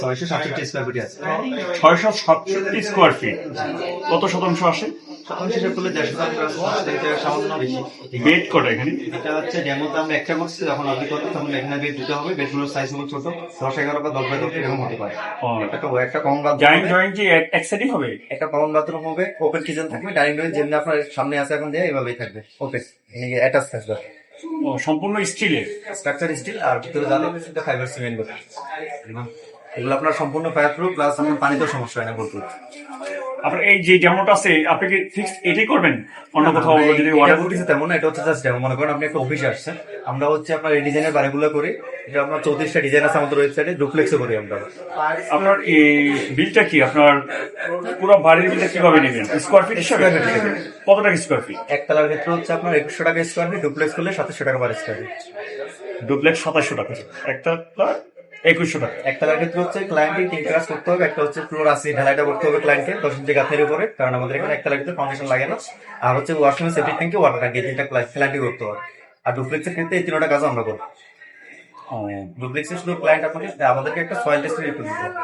ছয়শো সাতষট্টি square feet আছে। ছয়শো সাতষট্টি স্কোয়ার ফিট কত শতাংশ আসে? শতাংশ হিসেবে করলে দেড়শো শতাংশ আছে পাঁচ থেকে সামান্য বেশি। বেড কটা এখানে? এটা হচ্ছে ডেমোতে আমরা একটা করছি যখন আপনি করবেন তখন এখানে বেড দিতে হবে। বেডগুলোর সাইজ হলো ছোট দশ এগারো বা দশ বাই দশ এরকম হতে পারে। একটা বাথরুম যে এক- সাইডই হবে? একটা বাথরুম হবে ওপেন কিচেন থাকবে। ডাইনিং রুম যেমনি আপনার সামনে আছে এখন দিয়ে এভাবেই থাকবে ওপেন অ্যাটাচ থাকবে সম্পূর্ণ স্টিলের স্ট্রাকচার স্টিল আর ভিতরে সেটা ফাইবার সিমেন্ট এগুলো আপনার সম্পূর্ণ ফায়ার প্রুফ প্লাস আপনার পানিতেও সমস্যা হয় না বলতে আপনার এই যে ডেমোটা আছে আপনি কি ফিক্স এটাই করবেন? অন্য কোথাও যদি ওয়াটার order- কিছু তেমন না এটা হচ্ছে জাস্ট ডেমো মনে করেন আপনি একটা অফিসে আসছেন আমরা হচ্ছে আপনার এই ডিজাইনের বাড়িগুলো করি এটা আপনার চৌত্রিশটা ডিজাইন আছে আমাদের ওয়েবসাইটে ডুপ্লেক্সও করি আমরা। আপনার এই বিলটা কি? আপনার পুরো বাড়ির বিলটা কীভাবে নেবেন? স্কোয়ার ফিট হিসাবে? কত টাকা স্কোয়ার ফিট একতলার ক্ষেত্রে হচ্ছে আপনার একশো টাকা স্কোয়ার ফিট ডুপ্লেক্স করলে সাতশো টাকা পার স্কোয়ার ফিট ডুপ্লেক্স সাতাশশো টাকা। একটা একুশশো টাকা। একতলার ক্ষেত্রে হচ্ছে ক্লায়েন্টকে তিনটা কাজ করতে হবে। একটা হচ্ছে ফ্লোর আসি ঢালাইটা করতে হবে ক্লায়েন্টকে দশ ইঞ্চি গাছের উপরে কারণ আমাদের এখানে একতলার ক্ষেত্রে ফাউন্ডেশন লাগে না। আর হচ্ছে ওয়াশরুম সেফটি ট্যাঙ্কে ওয়াটার ট্যাঙ্কে তিনটা ক্লায়েন্টই করতে হবে। আর ডুপ্লেক্সের ক্ষেত্রে এই তিনটা কাজ আমরা করব। ডুপ্লেক্সের শুধু ক্লায়েন্ট আপনাকে আমাদেরকে একটা সয়েল টেস্টের রিপোর্ট দিতে হবে।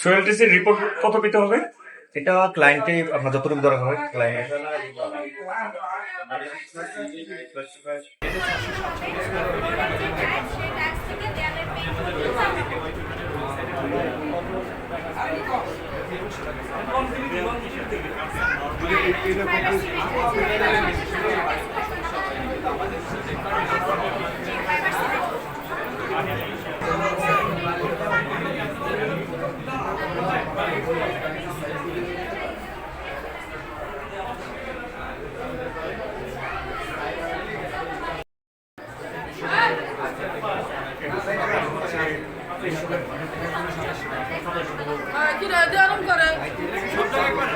সোয়েল টেস্টের রিপোর্ট কত পেতে হবে? এটা ক্লায়েন্টে আপনার যতটুকু দরকার হয় ক্লায়েন্ট আমাদের হ্যাঁ, কিরা। এরকম করে সব জায়গায় করে